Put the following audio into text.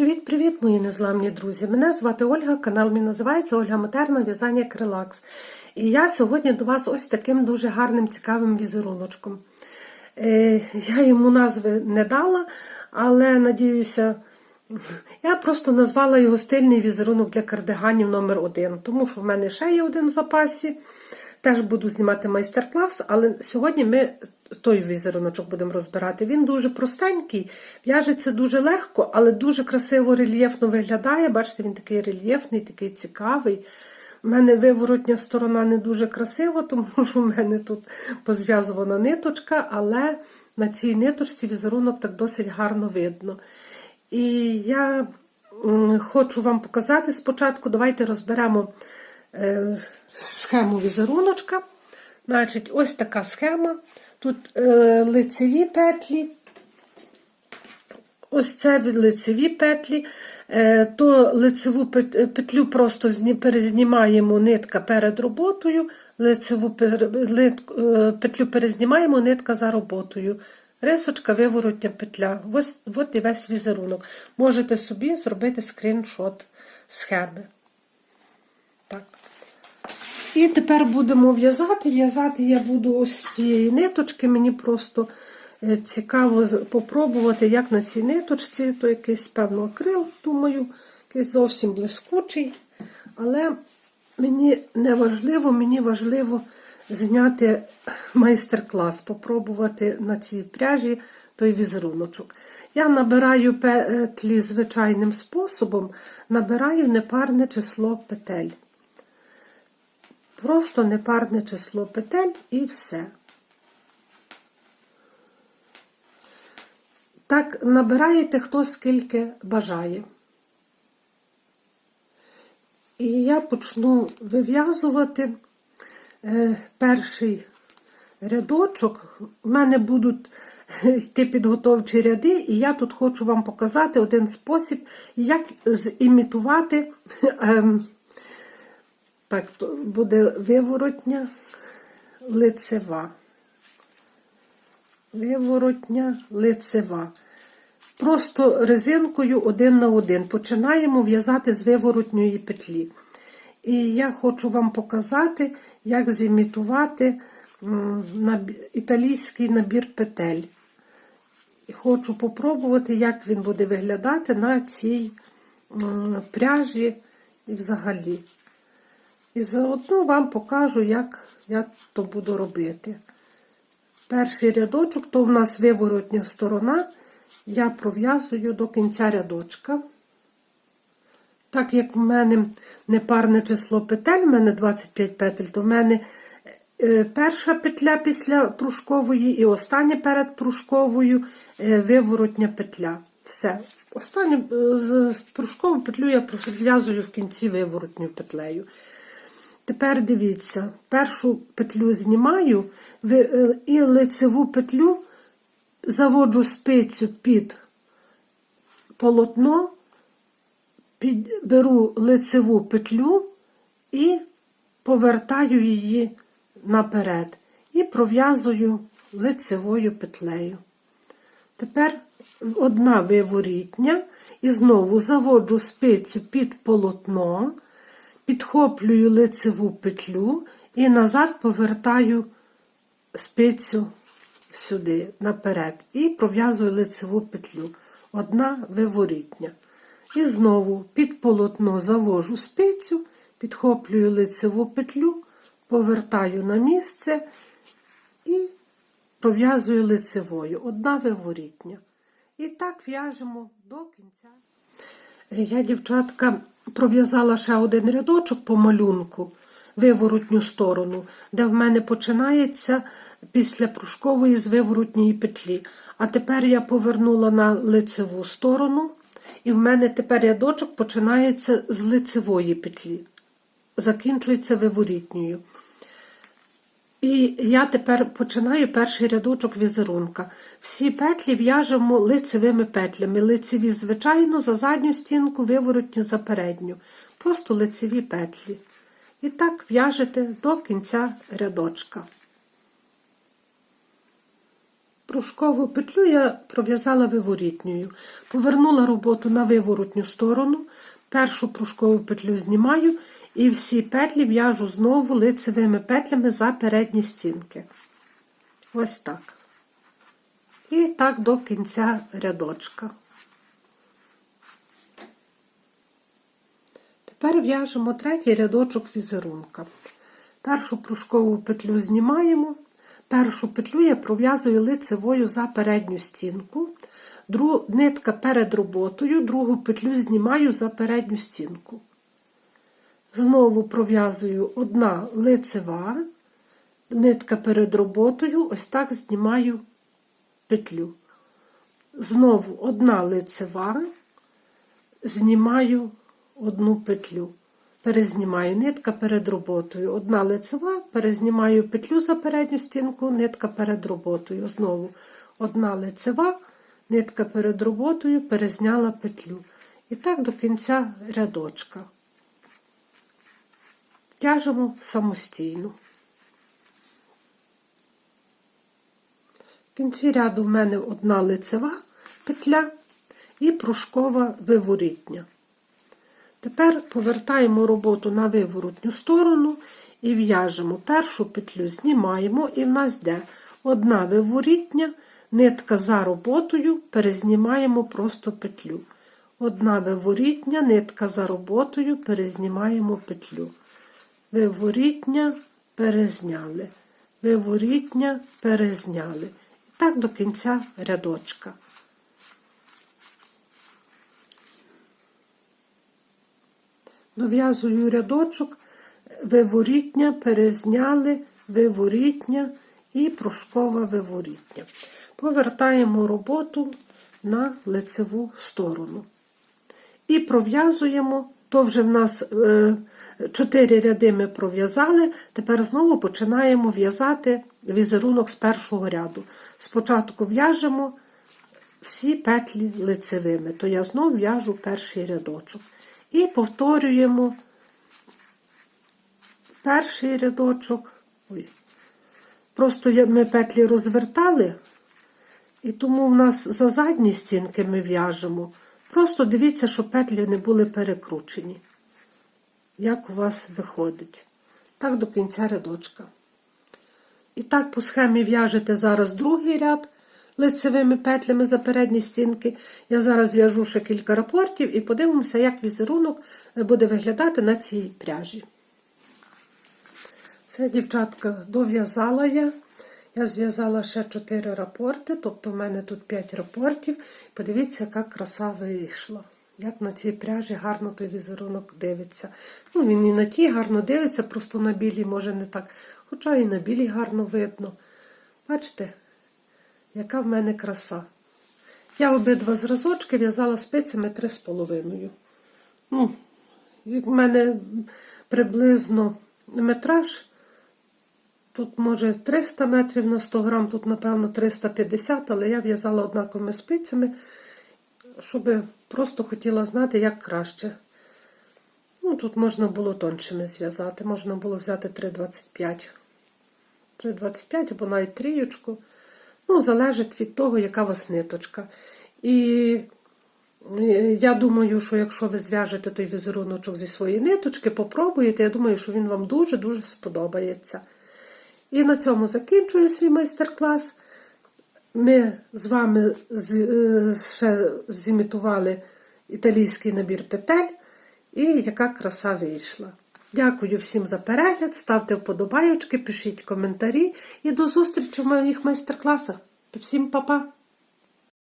Привіт-привіт, мої незламні друзі! Мене звати Ольга, канал мій називається Ольга Матерна В'язання Крилакс. І я сьогодні до вас ось таким дуже гарним, цікавим візеруночком. Е, я йому назви не дала, але надіюся, я просто назвала його стильний візерунок для кардиганів номер 1 тому що в мене ще є один в запасі. Теж буду знімати майстер-клас, але сьогодні ми той візеруночок будемо розбирати. Він дуже простенький, в'яжеться дуже легко, але дуже красиво рельєфно виглядає. Бачите, він такий рельєфний, такий цікавий. У мене виворотня сторона не дуже красива, тому що в мене тут позв'язувана ниточка, але на цій ниточці візерунок так досить гарно видно. І я хочу вам показати спочатку, давайте розберемо схему візеруночка. Значить, ось така схема. Тут е, лицеві петлі, ось це лицеві петлі, е, то лицеву петлю просто перезнімаємо нитка перед роботою, лицеву петлю перезнімаємо нитка за роботою. Рисочка, виворотня петля. Ось, от і весь візерунок. Можете собі зробити скріншот схеми. І тепер будемо в'язати. В'язати я буду ось з цієї ниточки. Мені просто е, цікаво попробувати, як на цій ниточці, то якийсь, певно, акрил, думаю, якийсь зовсім блискучий. Але мені не важливо, мені важливо зняти майстер-клас, попробувати на цій пряжі той візеруночок. Я набираю петлі звичайним способом, набираю непарне число петель. Просто непарне число петель і все. Так, набираєте хто скільки бажає. І я почну вив'язувати е, перший рядочок. У мене будуть йти підготовчі ряди, і я тут хочу вам показати один спосіб, як зімітувати. Так, буде виворотня лицева. Виворотня лицева. Просто резинкою один на один. Починаємо в'язати з виворотньої петлі. І я хочу вам показати, як зімітувати італійський набір петель. Хочу попробувати, як він буде виглядати на цій пряжі і взагалі. І заодно вам покажу, як я то буду робити. Перший рядочок, то в нас виворотня сторона, я пров'язую до кінця рядочка. Так як в мене непарне число петель, в мене 25 петель, то в мене е, перша петля після пружкової і остання перед пружковою е, виворотня петля. Все. Останню е, пружкову петлю я зв'язую в кінці виворотню петлею. Тепер дивіться, першу петлю знімаю е, і лицеву петлю заводжу спицю під полотно, під, беру лицеву петлю і повертаю її наперед. І пров'язую лицевою петлею. Тепер одна виворітня і знову заводжу спицю під полотно підхоплюю лицеву петлю і назад повертаю спицю сюди, наперед, і пров'язую лицеву петлю. Одна виворітня. І знову під полотно завожу спицю, підхоплюю лицеву петлю, повертаю на місце і пров'язую лицевою. Одна виворітня. І так в'яжемо до кінця. Я, дівчатка, пров'язала ще один рядочок по малюнку, виворотню сторону, де в мене починається після пружкової з виворотньої петлі. А тепер я повернула на лицеву сторону, і в мене тепер рядочок починається з лицевої петлі, закінчується виворітньою. І я тепер починаю перший рядочок візерунка. Всі петлі в'яжемо лицевими петлями. Лицеві, звичайно, за задню стінку, виворотні за передню. Просто лицеві петлі. І так в'яжете до кінця рядочка. Пружкову петлю я пров'язала виворітньою. Повернула роботу на виворотню сторону, першу пружкову петлю знімаю і всі петлі в'яжу знову лицевими петлями за передні стінки. Ось так. І так до кінця рядочка. Тепер в'яжемо третій рядочок візерунка. Першу пружкову петлю знімаємо. Першу петлю я пров'язую лицевою за передню стінку. Дру... Нитка перед роботою, другу петлю знімаю за передню стінку. Знову пров'язую одна лицева, нитка перед роботою, ось так знімаю петлю. Знову одна лицева, знімаю одну петлю. Перезнімаю нитка перед роботою. Одна лицева, перезнімаю петлю за передню стінку, нитка перед роботою. Знову одна лицева, нитка перед роботою, перезняла петлю. І так до кінця рядочка. В'яжемо самостійно. В кінці ряду в мене одна лицева петля і пружкова виворітня. Тепер повертаємо роботу на виворотню сторону і в'яжемо першу петлю, знімаємо, і в нас йде одна виворітня, нитка за роботою, перезнімаємо просто петлю. Одна виворітня, нитка за роботою, перезнімаємо петлю. Виворітня, перезняли. Виворітня, перезняли. І так до кінця рядочка. Дов'язую рядочок, виворітня, перезняли, виворітня і пружкова виворітня. Повертаємо роботу на лицеву сторону. І пров'язуємо, то вже в нас е, 4 ряди ми пров'язали, тепер знову починаємо в'язати візерунок з першого ряду. Спочатку в'яжемо всі петлі лицевими, то я знову в'яжу перший рядочок. І повторюємо перший рядочок. Ой. Просто ми петлі розвертали, і тому в нас за задні стінки ми в'яжемо. Просто дивіться, щоб петлі не були перекручені. Як у вас виходить. Так до кінця рядочка. І так по схемі в'яжете зараз другий ряд лицевими петлями за передні стінки. Я зараз в'яжу ще кілька рапортів і подивимося, як візерунок буде виглядати на цій пряжі. Все, дівчатка, дов'язала я. Я зв'язала ще 4 рапорти, тобто в мене тут 5 рапортів. Подивіться, яка краса вийшла. Як на цій пряжі гарно той візерунок дивиться. Ну, він і на тій гарно дивиться, просто на білій може не так. Хоча і на білій гарно видно. Бачите, яка в мене краса. Я обидва зразочки в'язала спицями 3,5. Ну, в мене приблизно метраж. Тут, може, 300 метрів на 100 грам, тут, напевно, 350, але я в'язала однаковими спицями, щоб просто хотіла знати, як краще. Ну, Тут можна було тоншими зв'язати, можна було взяти 3,25. 3,25 або навіть трієчку. Ну, залежить від того, яка у вас ниточка. І е, я думаю, що якщо ви зв'яжете той візеруночок зі своєї ниточки, попробуєте, я думаю, що він вам дуже-дуже сподобається. І на цьому закінчую свій майстер-клас. Ми з вами е, ще зімітували італійський набір петель, і яка краса вийшла. Дякую всім за перегляд, ставте вподобайочки, пишіть коментарі і до зустрічі в моїх майстер-класах. Всім па-па!